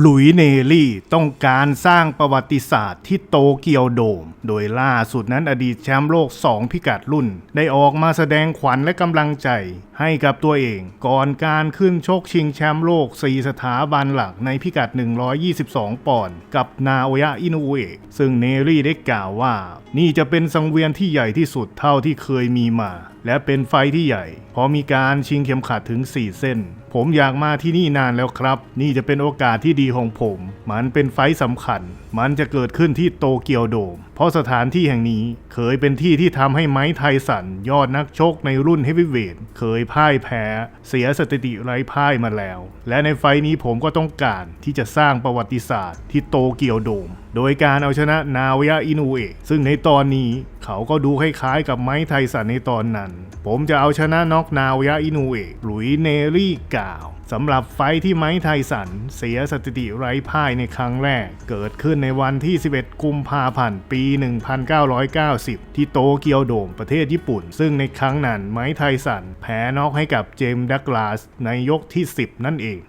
หลุยเนลี่ต้องการสร้างประวัติศาสตร์ที่โตเกียวโดม โดยล่าสุดนั้นอดีตแชมป์โลก 2 พิกัดรุ่น ได้ออกมาแสดงขวัญและกำลังใจให้กับตัวเองก่อนการขึ้นชกชิงแชมป์โลก 4 สถาบันหลักในพิกัด 122 ปอนด์กับนาโอยะอินุเอะซึ่งเนลลี่ได้กล่าวว่า นี่จะเป็นสังเวียนที่ใหญ่ที่สุดเท่าที่เคยมีมา และเป็นไฟท์ที่ใหญ่ เพราะมีการชิงเข็มขัดถึง 4 เส้น ผมอยากมาที่นี่นานแล้วครับ นี่จะเป็นโอกาสที่ดีของผม มันเป็นไฟสำคัญ มันจะเกิดขึ้นที่โตเกียวโดม เพราะสถานที่แห่งนี้เคยเป็นที่ที่ทำให้ไม้ไทสัน ยอดนักชกในรุ่นเฮฟวีเวทเคยพ่ายแพ้ เสียสถิติไร้พ่ายมาแล้ว และในไฟนี้ผมก็ต้องการที่จะสร้างประวัติศาสตร์ที่โตเกียวโดม โดยการเอาชนะนาวายะอินูเอะซึ่งในตอนนี้เขาก็ดูคล้ายๆกับไม้ไทสันในตอนนั้น ผมจะเอาชนะน็อกนาวายะอินูเอะหลุยเนรี่กล่าวสำหรับไฟท์ที่ไม้ไทสัน เสียสถิติไร้พ่ายในครั้งแรก เกิดขึ้นในวันที่ 11 กุมภาพันธ์ ปี 1990 ที่โตเกียวโดมประเทศญี่ปุ่น ซึ่งในครั้งนั้นไม้ไทสัน แพ้น็อกให้กับเจมส์ดักลาสในยกที่ 10 นั่นเอง